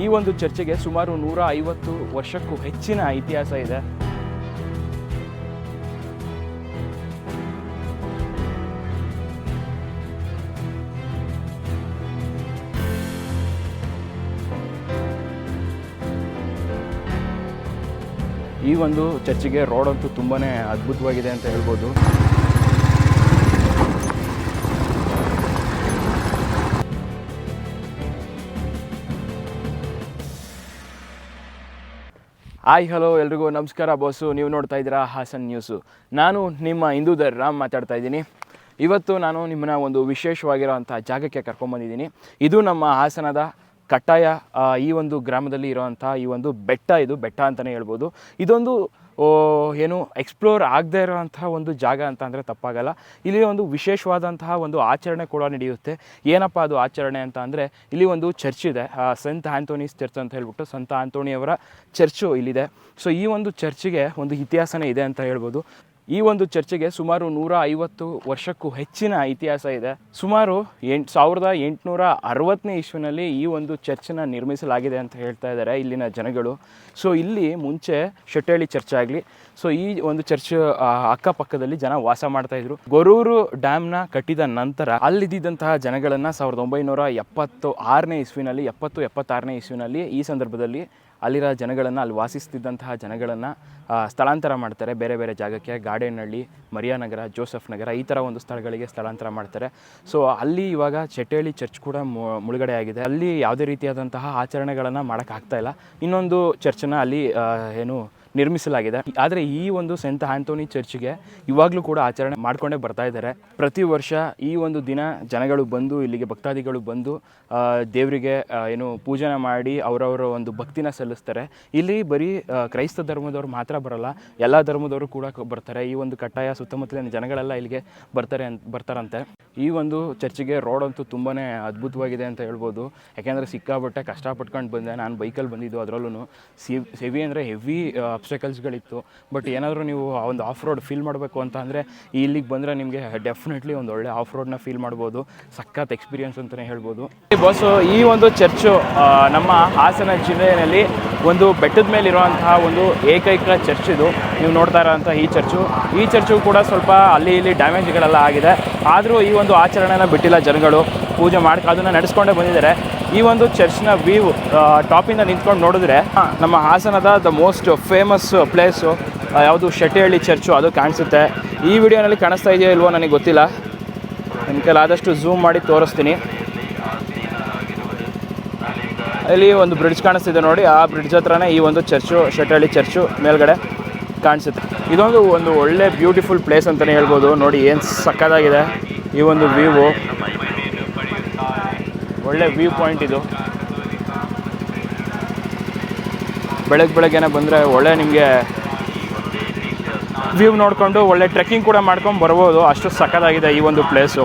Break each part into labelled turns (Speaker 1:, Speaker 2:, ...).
Speaker 1: ಈ ಒಂದು ಚರ್ಚಿಗೆ ಸುಮಾರು ನೂರ ಐವತ್ತು ವರ್ಷಕ್ಕೂ ಹೆಚ್ಚಿನ ಇತಿಹಾಸ ಇದೆ. ಈ ಒಂದು ಚರ್ಚಿಗೆ ರೋಡ್ ಅಂತೂ ತುಂಬಾ ಅದ್ಭುತವಾಗಿದೆ ಅಂತ ಹೇಳ್ಬೋದು. ಹಾಯ್ ಹಲೋ ಎಲ್ರಿಗೂ ನಮಸ್ಕಾರ ಬಾಸು ನೀವು ನೋಡ್ತಾ ಇದ್ದೀರಾ ಹಾಸನ್ ನ್ಯೂಸು ನಾನು ನಿಮ್ಮ ಹಿಂದೂಧರ್ ರಾಮ್ ಮಾತಾಡ್ತಾ ಇದ್ದೀನಿ. ಇವತ್ತು ನಾನು ನಿಮ್ಮನ್ನ ಒಂದು ವಿಶೇಷವಾಗಿರೋವಂಥ ಜಾಗಕ್ಕೆ ಕರ್ಕೊಂಬಂದಿದ್ದೀನಿ. ಇದು ನಮ್ಮ ಹಾಸನದ ಕಟ್ಟಾಯ ಈ ಒಂದು ಗ್ರಾಮದಲ್ಲಿ ಇರೋವಂಥ ಈ ಒಂದು ಬೆಟ್ಟ ಇದು. ಬೆಟ್ಟ ಅಂತಲೇ ಹೇಳ್ಬೋದು. ಇದೊಂದು ಏನು ಎಕ್ಸ್ಪ್ಲೋರ್ ಆಗದೇ ಇರೋವಂತಹ ಒಂದು ಜಾಗ ಅಂತ ಅಂದರೆ ತಪ್ಪಾಗಲ್ಲ. ಇಲ್ಲಿ ಒಂದು ವಿಶೇಷವಾದಂತಹ ಒಂದು ಆಚರಣೆ ಕೂಡ ನಡೆಯುತ್ತೆ. ಏನಪ್ಪ ಅದು ಆಚರಣೆ ಅಂತ ಅಂದರೆ, ಇಲ್ಲಿ ಒಂದು ಚರ್ಚ್ ಇದೆ. ಸಂತ ಆಂಥೋನೀಸ್ ಚರ್ಚ್ ಅಂತ ಹೇಳ್ಬಿಟ್ಟು ಸಂತ ಆಂಥೋಣಿಯವರ ಚರ್ಚು ಇಲ್ಲಿದೆ. ಸೊ ಈ ಒಂದು ಚರ್ಚಿಗೆ ಒಂದು ಇತಿಹಾಸನೇ ಇದೆ ಅಂತ ಹೇಳ್ಬೋದು. ಈ ಒಂದು ಚರ್ಚಿಗೆ ಸುಮಾರು ನೂರ ಐವತ್ತು ವರ್ಷಕ್ಕೂ ಹೆಚ್ಚಿನ ಇತಿಹಾಸ ಇದೆ. ಸುಮಾರು ಎಂಟು ಸಾವಿರದ ಎಂಟುನೂರ ಅರವತ್ತನೇ ಇಶ್ವಿನಲ್ಲಿ ಈ ಒಂದು ಚರ್ಚನ್ನ ನಿರ್ಮಿಸಲಾಗಿದೆ ಅಂತ ಹೇಳ್ತಾ ಇದ್ದಾರೆ ಇಲ್ಲಿನ ಜನಗಳು. ಸೊ ಇಲ್ಲಿ ಮುಂಚೆ ಶೆಟ್ಟಳ್ಳಿ ಚರ್ಚ್ ಆಗಲಿ ಸೊ ಈ ಒಂದು ಚರ್ಚ್ ಅಕ್ಕಪಕ್ಕದಲ್ಲಿ ಜನ ವಾಸ ಮಾಡ್ತಾ ಇದ್ರು. ಗೊರೂರು ಡ್ಯಾಮ್ನ ಕಟ್ಟಿದ ನಂತರ ಅಲ್ಲಿದ್ದಂತಹ ಜನಗಳನ್ನು ಸಾವಿರದ ಒಂಬೈನೂರ ಎಪ್ಪತ್ತು ಆರನೇ ಇಸ್ವಿನಲ್ಲಿ, ಎಪ್ಪತ್ತು, ಎಪ್ಪತ್ತಾರನೇ ಇಸ್ವಿನಲ್ಲಿ ಈ ಸಂದರ್ಭದಲ್ಲಿ ಅಲ್ಲಿರೋ ಜನಗಳನ್ನು, ಅಲ್ಲಿ ವಾಸಿಸ್ತಿದ್ದಂತಹ ಜನಗಳನ್ನು ಸ್ಥಳಾಂತರ ಮಾಡ್ತಾರೆ. ಬೇರೆ ಬೇರೆ ಜಾಗಕ್ಕೆ ಗಾರ್ಡೇನಹಳ್ಳಿ ಮರಿಯಾನಗರ ಜೋಸೆಫ್ ನಗರ, ಈ ಥರ ಒಂದು ಸ್ಥಳಗಳಿಗೆ ಸ್ಥಳಾಂತರ ಮಾಡ್ತಾರೆ. ಸೊ ಅಲ್ಲಿ ಇವಾಗ ಚಟೇಳಿ ಚರ್ಚ್ ಕೂಡ ಮುಳುಗಡೆ ಆಗಿದೆ. ಅಲ್ಲಿ ಯಾವುದೇ ರೀತಿಯಾದಂತಹ ಆಚರಣೆಗಳನ್ನು ಮಾಡೋಕ್ಕಾಗ್ತಾ ಇಲ್ಲ. ಇನ್ನೊಂದು ಚರ್ಚನ್ನು ಅಲ್ಲಿ ಏನು ನಿರ್ಮಿಸಲಾಗಿದೆ. ಆದರೆ ಈ ಒಂದು ಸೆಂಟ್ ಆಂಥೋನಿ ಚರ್ಚ್ಗೆ ಇವಾಗಲೂ ಕೂಡ ಆಚರಣೆ ಮಾಡ್ಕೊಂಡೇ ಬರ್ತಾ ಇದ್ದಾರೆ. ಪ್ರತಿ ವರ್ಷ ಈ ಒಂದು ದಿನ ಜನಗಳು ಬಂದು, ಇಲ್ಲಿಗೆ ಭಕ್ತಾದಿಗಳು ಬಂದು ದೇವರಿಗೆ ಏನು ಪೂಜನೆ ಮಾಡಿ ಅವರವರ ಒಂದು ಭಕ್ತಿನ ಸಲ್ಲಿಸ್ತಾರೆ. ಇಲ್ಲಿ ಬರೀ ಕ್ರೈಸ್ತ ಧರ್ಮದವ್ರು ಮಾತ್ರ ಬರಲ್ಲ, ಎಲ್ಲ ಧರ್ಮದವರು ಕೂಡ ಬರ್ತಾರೆ. ಈ ಒಂದು ಕಟ್ಟಾಯ ಸುತ್ತಮುತ್ತಲಿನ ಜನಗಳೆಲ್ಲ ಇಲ್ಲಿಗೆ ಬರ್ತಾರೆ ಅಂತ ಬರ್ತಾರಂತೆ. ಈ ಒಂದು ಚರ್ಚಿಗೆ ರೋಡ್ ಅಂತೂ ತುಂಬಾ ಅದ್ಭುತವಾಗಿದೆ ಅಂತ ಹೇಳ್ಬೋದು. ಯಾಕೆಂದರೆ ಸಿಕ್ಕಾಬಟ್ಟೆ ಕಷ್ಟಪಟ್ಕೊಂಡು ಬಂದೆ. ನಾನು ಬೈಕಲ್ಲಿ ಬಂದಿದ್ದು ಅದರಲ್ಲೂ ಸಿ ಹೆವಿ ಅಂದರೆ ಹೆವಿ ಅಬ್ಸ್ಟಕಲ್ಸ್ಗಳಿತ್ತು ಬಟ್ ಏನಾದರೂ ನೀವು ಆ ಒಂದು ಆಫ್ ರೋಡ್ ಫೀಲ್ ಮಾಡಬೇಕು ಅಂತ ಅಂದರೆ ಇಲ್ಲಿಗೆ ಬಂದರೆ ನಿಮಗೆ ಡೆಫಿನೆಟ್ಲಿ ಒಂದು ಒಳ್ಳೆ ಆಫ್ ರೋಡ್ನ ಫೀಲ್ ಮಾಡ್ಬೋದು. ಸಖತ್ ಎಕ್ಸ್ಪೀರಿಯನ್ಸ್ ಅಂತಲೇ ಹೇಳ್ಬೋದು. ಬಸ್ಸು ಈ ಒಂದು ಚರ್ಚು ನಮ್ಮ ಹಾಸನ ಜಿಲ್ಲೆಯಲ್ಲಿ ಒಂದು ಬೆಟ್ಟದ ಮೇಲೆ ಇರುವಂತಹ ಒಂದು ಏಕೈಕ ಚರ್ಚ್ ಇದು. ನೀವು ನೋಡ್ತಾ ಇರೋಂಥ ಈ ಚರ್ಚು ಈ ಚರ್ಚು ಕೂಡ ಸ್ವಲ್ಪ ಅಲ್ಲಿ ಇಲ್ಲಿ ಡ್ಯಾಮೇಜ್ಗಳೆಲ್ಲ ಆಗಿದೆ. ಆದರೂ ಈ ಒಂದು ಆಚರಣೆನ ಬಿಟ್ಟಿಲ್ಲ ಜನಗಳು. ಪೂಜೆ ಮಾಡಿ ಅದನ್ನು ನಡೆಸ್ಕೊಂಡೇ ಬಂದಿದ್ದಾರೆ. ಈ ಒಂದು ಚರ್ಚ್ನ ವ್ಯೂ ಟಾಪಿಂದ ನಿಂತ್ಕೊಂಡು ನೋಡಿದ್ರೆ, ನಮ್ಮ ಹಾಸನದ ದ ಮೋಸ್ಟ್ ಫೇಮಸ್ ಪ್ಲೇಸು ಯಾವುದು ಶೆಟ್ಟಿಹಳ್ಳಿ ಚರ್ಚು, ಅದು ಕಾಣಿಸುತ್ತೆ. ಈ ವಿಡಿಯೋನಲ್ಲಿ ಕಾಣಿಸ್ತಾ ಇದೆಯೋ ಇಲ್ವೋ ನನಗೆ ಗೊತ್ತಿಲ್ಲ. ನಿಮ್ಮ ಕೈಲಿ ಆದಷ್ಟು ಝೂಮ್ ಮಾಡಿ ತೋರಿಸ್ತೀನಿ. ಇಲ್ಲಿ ಒಂದು ಬ್ರಿಡ್ಜ್ ಕಾಣಿಸ್ತಿದೆ ನೋಡಿ. ಆ ಬ್ರಿಡ್ಜ್ ಹತ್ರನೇ ಈ ಒಂದು ಚರ್ಚು, ಶೆಟ್ಟಹಳ್ಳಿ ಚರ್ಚು ಮೇಲ್ಗಡೆ ಕಾಣಿಸುತ್ತೆ. ಇದೊಂದು ಒಂದು ಒಳ್ಳೆ ಬ್ಯೂಟಿಫುಲ್ ಪ್ಲೇಸ್ ಅಂತಲೇ ಹೇಳ್ಬೋದು. ನೋಡಿ, ಏನು ಸಕ್ಕತ್ತಾಗಿದೆ ಈ ಒಂದು ವ್ಯೂವು ಒಳ್ಳೆ ವ್ಯೂ ಪಾಯಿಂಟ್ ಇದು. ಬೆಳಗ್ಗೆ ಬೆಳಗ್ಗೆನೆ ಬಂದರೆ ಒಳ್ಳೆ ನಿಮಗೆ ವ್ಯೂ ನೋಡಿಕೊಂಡು ಒಳ್ಳೆ ಟ್ರೆಕ್ಕಿಂಗ್ ಕೂಡ ಮಾಡ್ಕೊಂಡು ಬರ್ಬೋದು. ಅಷ್ಟು ಸಖತ್ತಾಗಿದೆ ಈ ಒಂದು ಪ್ಲೇಸು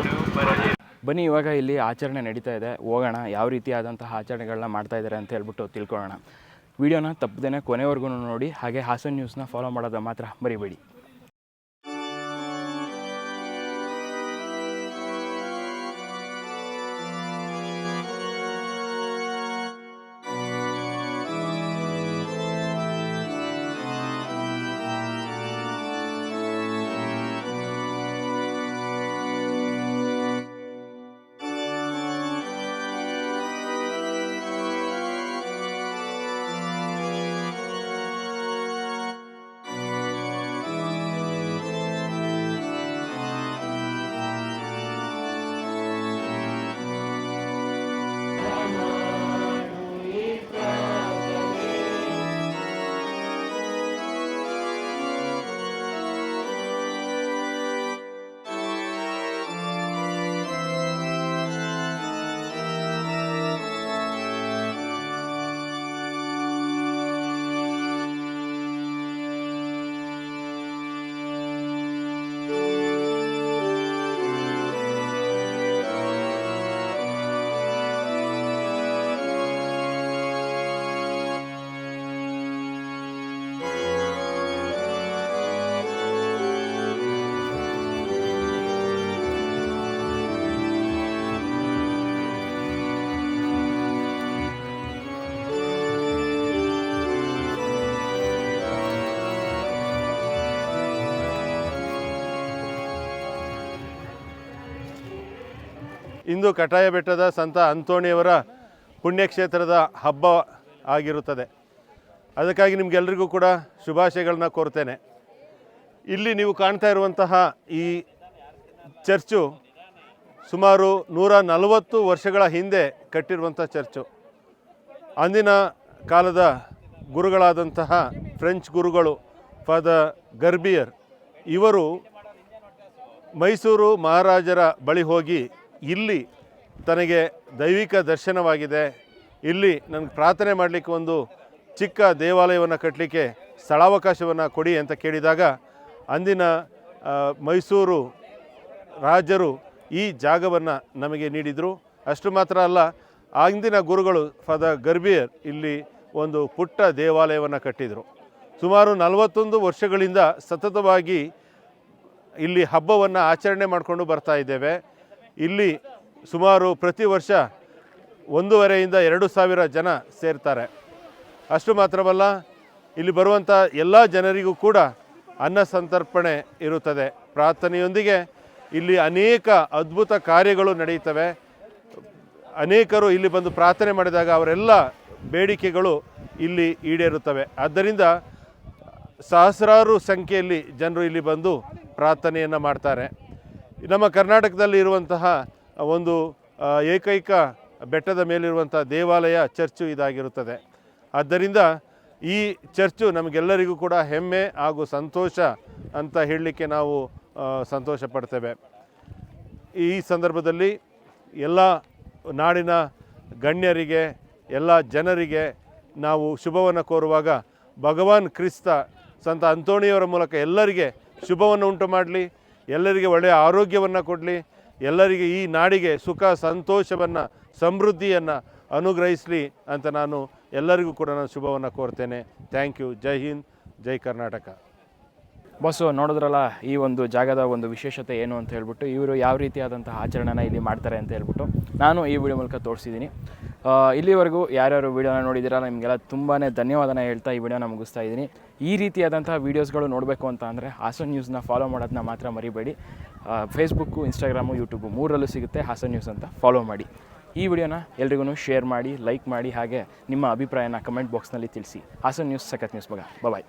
Speaker 1: ಬನ್ನಿ, ಇವಾಗ ಇಲ್ಲಿ ಆಚರಣೆ ನಡೀತಾ ಇದೆ. ಹೋಗೋಣ, ಯಾವ ರೀತಿಯಾದಂತಹ ಆಚರಣೆಗಳನ್ನ ಮಾಡ್ತಾ ಇದ್ದಾರೆ ಅಂತ ಹೇಳ್ಬಿಟ್ಟು ತಿಳ್ಕೊಳ್ಳೋಣ. ವಿಡಿಯೋನ ತಪ್ಪದೇನೆ ಕೊನೆವರೆಗೂ ನೋಡಿ, ಹಾಗೆ ಹಾಸನ್ ನ್ಯೂಸ್ನ ಫಾಲೋ ಮಾಡೋದು ಮಾತ್ರ ಮರಿಬೇಡಿ.
Speaker 2: ಇಂದು ಕಟಾಯ ಬೆಟ್ಟದ ಸಂತ ಅಂತೋಣಿಯವರ ಪುಣ್ಯಕ್ಷೇತ್ರದ ಹಬ್ಬ ಆಗಿರುತ್ತದೆ. ಅದಕ್ಕಾಗಿ ನಿಮಗೆಲ್ಲರಿಗೂ ಕೂಡ ಶುಭಾಶಯಗಳನ್ನ ಕೋರ್ತೇನೆ. ಇಲ್ಲಿ ನೀವು ಕಾಣ್ತಾ ಇರುವಂತಹ ಈ ಚರ್ಚು ಸುಮಾರು ನೂರ ನಲವತ್ತು ವರ್ಷಗಳ ಹಿಂದೆ ಕಟ್ಟಿರುವಂಥ ಚರ್ಚು. ಅಂದಿನ ಕಾಲದ ಗುರುಗಳಾದಂತಹ ಫ್ರೆಂಚ್ ಗುರುಗಳು ಫಾದರ್ ಗರ್ಬಿಯರ್ ಇವರು ಮೈಸೂರು ಮಹಾರಾಜರ ಬಳಿ ಹೋಗಿ ಇಲ್ಲಿ ತನಗೆ ದೈವಿಕ ದರ್ಶನವಾಗಿದೆ. ಇಲ್ಲಿ ನನಗೆ ಪ್ರಾರ್ಥನೆ ಮಾಡಲಿಕ್ಕೆ ಒಂದು ಚಿಕ್ಕ ದೇವಾಲಯವನ್ನು ಕಟ್ಟಲಿಕ್ಕೆ ಸ್ಥಳಾವಕಾಶವನ್ನು ಕೊಡಿ ಅಂತ ಕೇಳಿದಾಗ ಅಂದಿನ ಮೈಸೂರು ರಾಜರು ಈ ಜಾಗವನ್ನು ನಮಗೆ ನೀಡಿದರು. ಅಷ್ಟು ಮಾತ್ರ ಅಲ್ಲ, ಅಂದಿನ ಗುರುಗಳು ಫಾದರ್ ಗರ್ಬಿಯರ್ ಇಲ್ಲಿ ಒಂದು ಪುಟ್ಟ ದೇವಾಲಯವನ್ನು ಕಟ್ಟಿದರು. ಸುಮಾರು ನಲವತ್ತೊಂದು ವರ್ಷಗಳಿಂದ ಸತತವಾಗಿ ಇಲ್ಲಿ ಹಬ್ಬವನ್ನು ಆಚರಣೆ ಮಾಡಿಕೊಂಡು ಬರ್ತಾ ಇದ್ದೇವೆ. ಇಲ್ಲಿ ಸುಮಾರು ಪ್ರತಿ ವರ್ಷ ಒಂದೂವರೆಯಿಂದ ಎರಡು ಸಾವಿರ ಜನ ಸೇರ್ತಾರೆ. ಅಷ್ಟು ಮಾತ್ರವಲ್ಲ, ಇಲ್ಲಿ ಬರುವಂಥ ಎಲ್ಲ ಜನರಿಗೂ ಕೂಡ ಅನ್ನ ಸಂತರ್ಪಣೆ ಇರುತ್ತದೆ. ಪ್ರಾರ್ಥನೆಯೊಂದಿಗೆ ಇಲ್ಲಿ ಅನೇಕ ಅದ್ಭುತ ಕಾರ್ಯಗಳು ನಡೆಯುತ್ತವೆ. ಅನೇಕರು ಇಲ್ಲಿ ಬಂದು ಪ್ರಾರ್ಥನೆ ಮಾಡಿದಾಗ ಅವರೆಲ್ಲ ಬೇಡಿಕೆಗಳು ಇಲ್ಲಿ ಈಡೇರುತ್ತವೆ. ಆದ್ದರಿಂದ ಸಹಸ್ರಾರು ಸಂಖ್ಯೆಯಲ್ಲಿ ಜನರು ಇಲ್ಲಿ ಬಂದು ಪ್ರಾರ್ಥನೆಯನ್ನು ಮಾಡ್ತಾರೆ. ನಮ್ಮ ಕರ್ನಾಟಕದಲ್ಲಿ ಇರುವಂತಹ ಒಂದು ಏಕೈಕ ಬೆಟ್ಟದ ಮೇಲಿರುವಂಥ ದೇವಾಲಯ, ಚರ್ಚು ಇದಾಗಿರುತ್ತದೆ. ಆದ್ದರಿಂದ ಈ ಚರ್ಚು ನಮಗೆಲ್ಲರಿಗೂ ಕೂಡ ಹೆಮ್ಮೆ ಹಾಗೂ ಸಂತೋಷ ಅಂತ ಹೇಳಲಿಕ್ಕೆ ನಾವು ಸಂತೋಷ ಪಡ್ತೇವೆ. ಈ ಸಂದರ್ಭದಲ್ಲಿ ಎಲ್ಲ ನಾಡಿನ ಗಣ್ಯರಿಗೆ, ಎಲ್ಲ ಜನರಿಗೆ ನಾವು ಶುಭವನ್ನು ಕೋರುವಾಗ ಭಗವಾನ್ ಕ್ರಿಸ್ತ, ಸಂತ ಅಂತೋಣಿಯವರ ಮೂಲಕ ಎಲ್ಲರಿಗೆ ಶುಭವನ್ನು ಉಂಟು ಮಾಡಲಿ. ಎಲ್ಲರಿಗೆ ಒಳ್ಳೆಯ ಆರೋಗ್ಯವನ್ನು ಕೊಡಲಿ. ಎಲ್ಲರಿಗೆ ಈ ನಾಡಿಗೆ ಸುಖ, ಸಂತೋಷವನ್ನು, ಸಮೃದ್ಧಿಯನ್ನು ಅನುಗ್ರಹಿಸಲಿ ಅಂತ ನಾನು ಎಲ್ಲರಿಗೂ ಕೂಡ ನಾನು ಶುಭವನ್ನು ಕೋರ್ತೇನೆ. Thank you Jai Hind Jai Karnataka
Speaker 1: bus ನೋಡಿದ್ರಲ್ಲ, ಈ ಒಂದು ಜಾಗದ ಒಂದು ವಿಶೇಷತೆ ಏನು ಅಂತ ಹೇಳ್ಬಿಟ್ಟು, ಇವರು ಯಾವ ರೀತಿಯಾದಂತಹ ಆಚರಣೆನ ಇಲ್ಲಿ ಮಾಡ್ತಾರೆ ಅಂತ ಹೇಳ್ಬಿಟ್ಟು ನಾನು ಈ ವಿಡಿಯೋ ಮೂಲಕ ತೋರಿಸಿದ್ದೀನಿ. ಇಲ್ಲಿವರೆಗೂ ಯಾರ್ಯಾರು ವೀಡಿಯೋನ ನೋಡಿದ್ದೀರಾ ನಿಮಗೆಲ್ಲ ತುಂಬಾ ಧನ್ಯವಾದನ ಹೇಳ್ತಾ ಈ ವಿಡಿಯೋನ ಮುಗಿಸ್ತಾ ಇದ್ದೀನಿ. ಈ ರೀತಿಯಾದಂಥ ವೀಡಿಯೋಸ್ಗಳು ನೋಡಬೇಕು ಅಂತ ಅಂದರೆ ಹಾಸನ್ ನ್ಯೂಸ್ನ ಫಾಲೋ ಮಾಡೋದನ್ನ ಮಾತ್ರ ಮರಿಬೇಡಿ. ಫೇಸ್ಬುಕ್ಕು ಇನ್ಸ್ಟಾಗ್ರಾಮು ಯೂಟ್ಯೂಬು ಮೂರರಲ್ಲೂ ಸಿಗುತ್ತೆ ಹಾಸನ್ ನ್ಯೂಸ್ ಅಂತ ಫಾಲೋ ಮಾಡಿ. ಈ ವಿಡಿಯೋನ ಎಲ್ರಿಗೂ ಶೇರ್ ಮಾಡಿ ಲೈಕ್ ಮಾಡಿ ಹಾಗೆ ನಿಮ್ಮ ಅಭಿಪ್ರಾಯನ ಕಮೆಂಟ್ ಬಾಕ್ಸ್ನಲ್ಲಿ ತಿಳಿಸಿ. ಹಾಸನ್ ನ್ಯೂಸ್ ಸಖತ್ ನ್ಯೂಸ್ ಮಗ. ಬಾಯ್